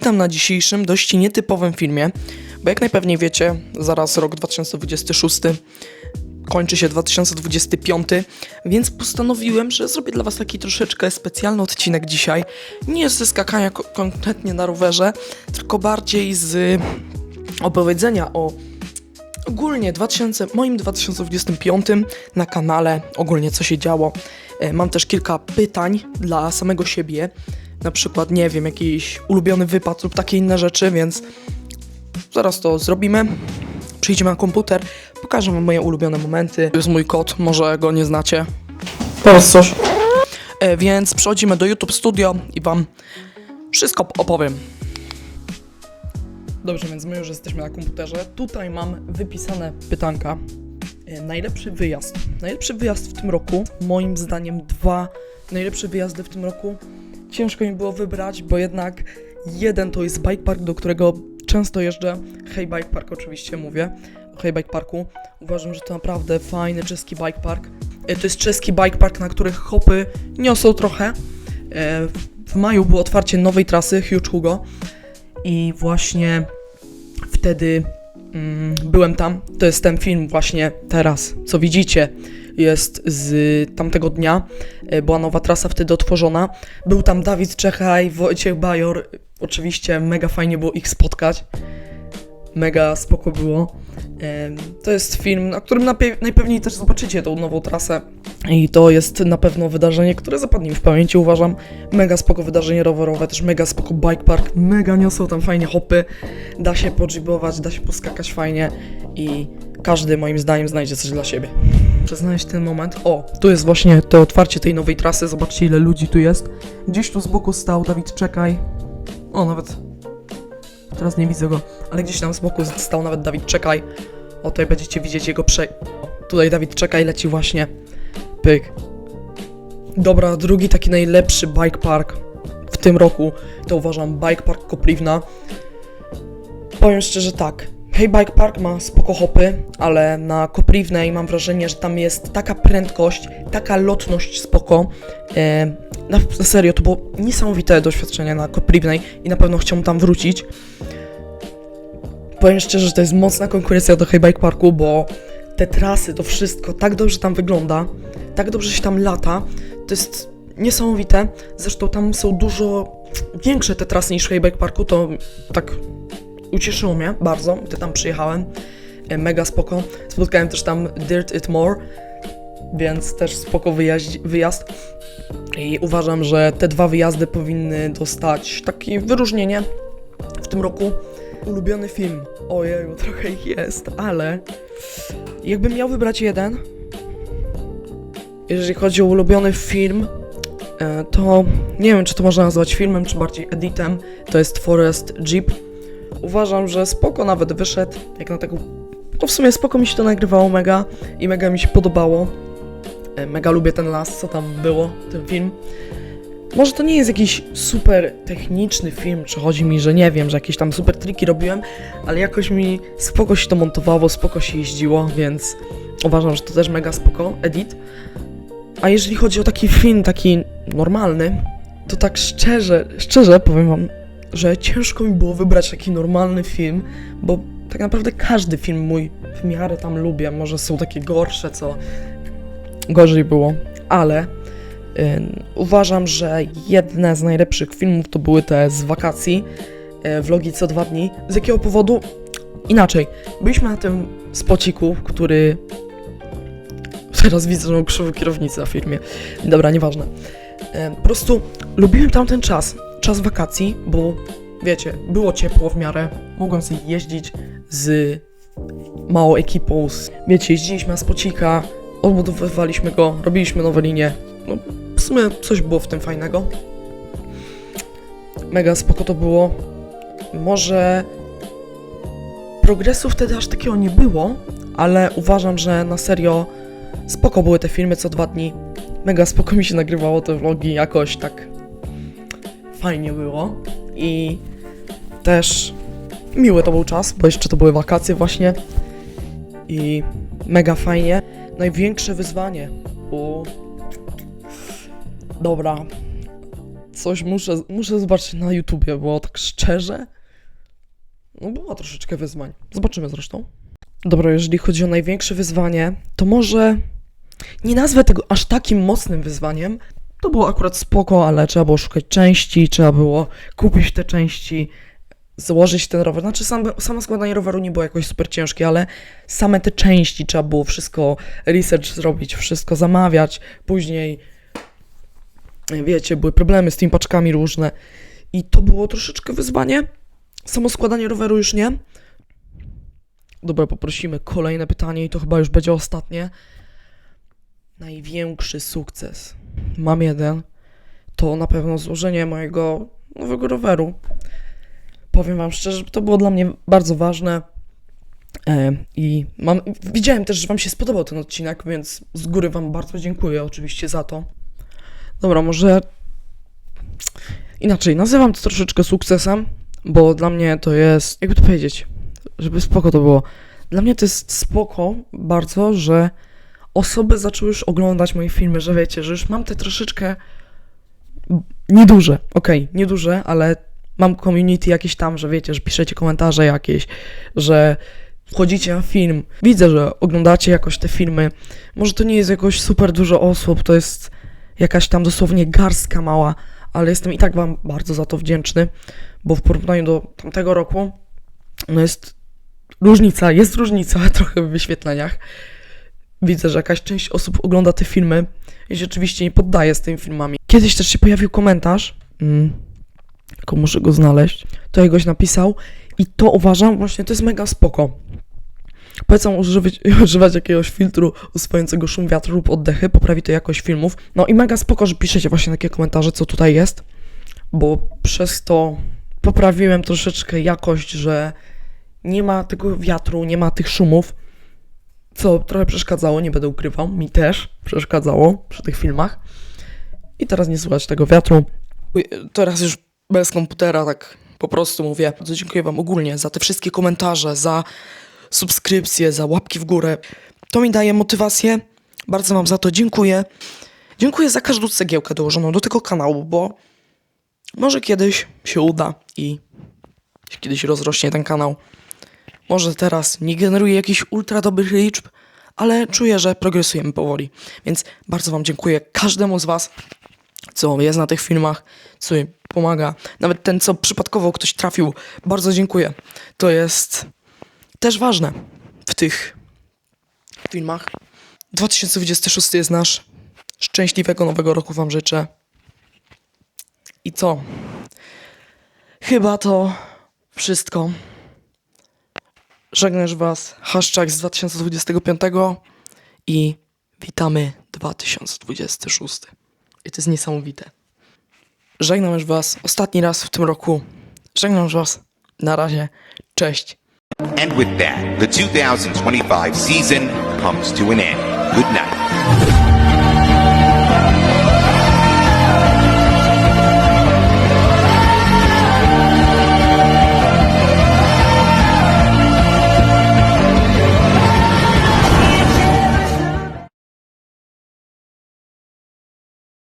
Witam na dzisiejszym dość nietypowym filmie, bo jak najpewniej wiecie, zaraz rok 2026 kończy się 2025, więc postanowiłem, że zrobię dla Was taki troszeczkę specjalny odcinek dzisiaj. Nie ze skakania ko- konkretnie na rowerze, tylko bardziej z opowiedzenia o ogólnie 2000, moim 2025 na kanale, ogólnie co się działo. E, Mam też kilka pytań dla samego siebie, na przykład, nie wiem, jakiś ulubiony wypad lub takie inne rzeczy, więc zaraz to zrobimy. Przyjdziemy na komputer, pokażę wam moje ulubione momenty. To jest mój kot, może go nie znacie. Teraz coś. E, więc przechodzimy do YouTube Studio i wam wszystko opowiem. Dobrze, więc my już jesteśmy na komputerze. Tutaj mam wypisane pytanka. E, Najlepszy wyjazd. Najlepszy wyjazd w tym roku, moim zdaniem dwa najlepsze wyjazdy w tym roku. Ciężko mi było wybrać, bo jednak jeden to jest bike park, do którego często jeżdżę. Hey Bike Park oczywiście mówię. O Hey Bike Parku. Uważam, że to naprawdę fajny czeski bike park. E, To jest czeski bike park, na których hopy niosą trochę. E, W maju było otwarcie nowej trasy Huge Hugo i właśnie wtedy mm, byłem tam. To jest ten film właśnie teraz, co widzicie. Jest z tamtego dnia. E, Była nowa trasa wtedy otworzona. Był tam Dawid Czechaj, Wojciech Bajor. Oczywiście mega fajnie było ich spotkać. Mega spoko było. To jest film, na którym najpewniej też zobaczycie tą nową trasę. I to jest na pewno wydarzenie, które zapadnie mi w pamięci, uważam. Mega spoko wydarzenie rowerowe, też mega spoko bike park. Mega niosą tam fajnie hopy. Da się podżybować, da się poskakać fajnie i każdy moim zdaniem znajdzie coś dla siebie. Muszę znaleźć ten moment. O, tu jest właśnie to otwarcie tej nowej trasy. Zobaczcie ile ludzi tu jest. Gdzieś tu z boku stał Dawid Czekaj. O, nawet Teraz nie widzę go, ale gdzieś tam z boku stał nawet Dawid Czekaj. O, tutaj będziecie widzieć jego prze... O, tutaj Dawid Czekaj leci właśnie. Pyk. Dobra, drugi taki najlepszy bike park w tym roku to uważam Bike Park Kopliwna. Powiem szczerze tak. Hey Bike Park ma spoko hopy, ale na Kopriwnej mam wrażenie, że tam jest taka prędkość, taka lotność spoko. E, na, na serio, to było niesamowite doświadczenie na Kopriwnej i na pewno chciałbym tam wrócić. Powiem szczerze, że to jest mocna konkurencja do Hey Bike Parku, bo te trasy, to wszystko tak dobrze tam wygląda, tak dobrze się tam lata, to jest niesamowite. Zresztą tam są dużo większe te trasy niż w Hey Bike Parku, to tak ucieszyło mnie bardzo, gdy tam przyjechałem. E, Mega spoko. Spotkałem też tam Dirt It More, więc też spoko wyjaźdź, wyjazd. I uważam, że te dwa wyjazdy powinny dostać takie wyróżnienie w tym roku. Ulubiony film. Ojeju, trochę ich jest, ale jakbym miał wybrać jeden, jeżeli chodzi o ulubiony film, e, to nie wiem, czy to można nazwać filmem, czy bardziej editem. To jest Forest Jeep. Uważam, że spoko nawet wyszedł, jak na taką... No w sumie spoko mi się to nagrywało mega i mega mi się podobało. E, Mega lubię ten las, co tam było, ten film. Może to nie jest jakiś super techniczny film, czy chodzi mi, że nie wiem, że jakieś tam super triki robiłem, ale jakoś mi spoko się to montowało, spoko się jeździło, więc uważam, że to też mega spoko, edit. A jeżeli chodzi o taki film, taki normalny, to tak szczerze, szczerze powiem wam, że ciężko mi było wybrać taki normalny film, bo tak naprawdę każdy film mój w miarę tam lubię. Może są takie gorsze, co gorzej było, ale uważam, że jedne z najlepszych filmów to były te z wakacji, y, vlogi co dwa dni. Z jakiego powodu? Inaczej. Byliśmy na tym spociku, który. Teraz widzę, mam krzywą kierownicę na firmie. Dobra, nieważne. Ym, Po prostu lubiłem tamten czas, czas wakacji, bo wiecie, było ciepło w miarę, mogłem sobie jeździć z małą ekipą. Z, wiecie, jeździliśmy na spocika, odbudowywaliśmy go, robiliśmy nowe linie. No, w sumie coś było w tym fajnego. Mega spoko to było. Może progresu wtedy aż takiego nie było, ale uważam, że na serio spoko były te filmy co dwa dni. Mega spoko mi się nagrywało te vlogi, jakoś tak fajnie było. I też miły to był czas, bo jeszcze to były wakacje właśnie. I mega fajnie. Największe wyzwanie. U... Dobra. coś muszę, muszę zobaczyć na YouTubie, bo tak szczerze, no było troszeczkę wyzwań. Zobaczymy zresztą. Dobra, jeżeli chodzi o największe wyzwanie, to może nie nazwę tego aż takim mocnym wyzwaniem. To było akurat spoko, ale trzeba było szukać części, trzeba było kupić te części, założyć ten rower. Znaczy sam, samo składanie roweru nie było jakoś super ciężkie, ale same te części trzeba było wszystko research zrobić, wszystko zamawiać. Później, wiecie, były problemy z tymi paczkami różne i to było troszeczkę wyzwanie. Samo składanie roweru już nie. Dobra, poprosimy kolejne pytanie i to chyba już będzie ostatnie. Największy sukces. Mam jeden. To na pewno złożenie mojego nowego roweru. Powiem wam szczerze, to było dla mnie bardzo ważne. E, I mam, widziałem też, że wam się spodobał ten odcinek, więc z góry wam bardzo dziękuję oczywiście za to. Dobra, może inaczej, nazywam to troszeczkę sukcesem, bo dla mnie to jest, jakby to powiedzieć, żeby spoko to było. Dla mnie to jest spoko bardzo, że osoby zaczęły już oglądać moje filmy, że wiecie, że już mam te troszeczkę nieduże, okej, nieduże, ale mam community jakieś tam, że wiecie, że piszecie komentarze jakieś, że wchodzicie na film. Widzę, że oglądacie jakoś te filmy. Może to nie jest jakoś super dużo osób, to jest jakaś tam dosłownie garstka mała, ale jestem i tak wam bardzo za to wdzięczny, bo w porównaniu do tamtego roku, no jest różnica, jest różnica trochę w wyświetleniach. Widzę, że jakaś część osób ogląda te filmy i się oczywiście nie poddaje z tymi filmami. Kiedyś też się pojawił komentarz, mm, tylko muszę go znaleźć, to jakoś napisał i to uważam właśnie, to jest mega spoko. Polecam używać, używać jakiegoś filtru usuwającego szum wiatru lub oddechy, poprawi to jakość filmów. No i mega spoko, że piszecie właśnie takie komentarze, co tutaj jest, bo przez to poprawiłem troszeczkę jakość, że nie ma tego wiatru, nie ma tych szumów, co trochę przeszkadzało, nie będę ukrywał, mi też przeszkadzało przy tych filmach. I teraz nie słychać tego wiatru. Teraz już bez komputera, tak po prostu mówię. Bardzo dziękuję Wam ogólnie za te wszystkie komentarze, za subskrypcje, za łapki w górę. To mi daje motywację. Bardzo Wam za to dziękuję. Dziękuję za każdą cegiełkę dołożoną do tego kanału, bo może kiedyś się uda i kiedyś rozrośnie ten kanał. Może teraz nie generuje jakichś ultra dobrych liczb, ale czuję, że progresujemy powoli. Więc bardzo Wam dziękuję każdemu z Was, co jest na tych filmach, co mi pomaga. Nawet ten, co przypadkowo ktoś trafił, bardzo dziękuję. To jest też ważne w tych filmach. 2026 jest nasz. Szczęśliwego nowego roku Wam życzę. I co? Chyba to wszystko. Żegnasz Was, hashtag z 2025 i witamy 2026. I to jest niesamowite. Żegnam już Was ostatni raz w tym roku. Żegnam już Was. Na razie. Cześć. And with that, the 2025 season comes to an end. Good night.